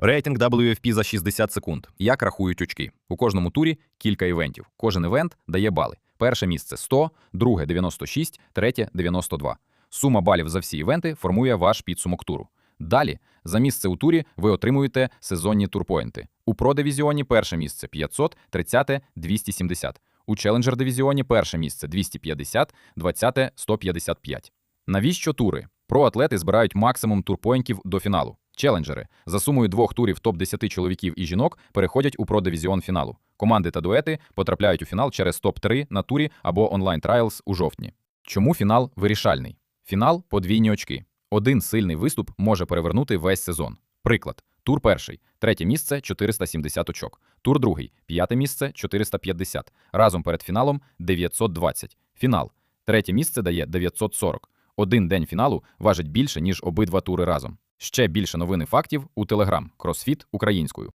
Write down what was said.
Рейтинг WFP за 60 секунд. Як рахують очки? У кожному турі кілька івентів. Кожен івент дає бали. Перше місце 100, друге 96, третє 92. Сума балів за всі івенти формує ваш підсумок туру. Далі, за місце у турі ви отримуєте сезонні турпоінти. У Про-дивізіоні перше місце 500, 30 – 270. У Челенджер дивізіоні перше місце 250, 20 – 155. Навіщо тури? Проатлети збирають максимум турпоінтів до фіналу. Челенджери за сумою двох турів топ-10 чоловіків і жінок переходять у продивізіон фіналу. Команди та дуети потрапляють у фінал через топ-3 на турі або онлайн траїлс у жовтні. Чому фінал вирішальний? Фінал подвійні очки. Один сильний виступ може перевернути весь сезон. Приклад: тур перший, третє місце 470 очок. Тур другий, п'яте місце 450. Разом перед фіналом 920. Фінал. Третє місце дає 940. Один день фіналу важить більше, ніж обидва тури разом. Ще більше новин і фактів у Телеграм. Кросфіт українською.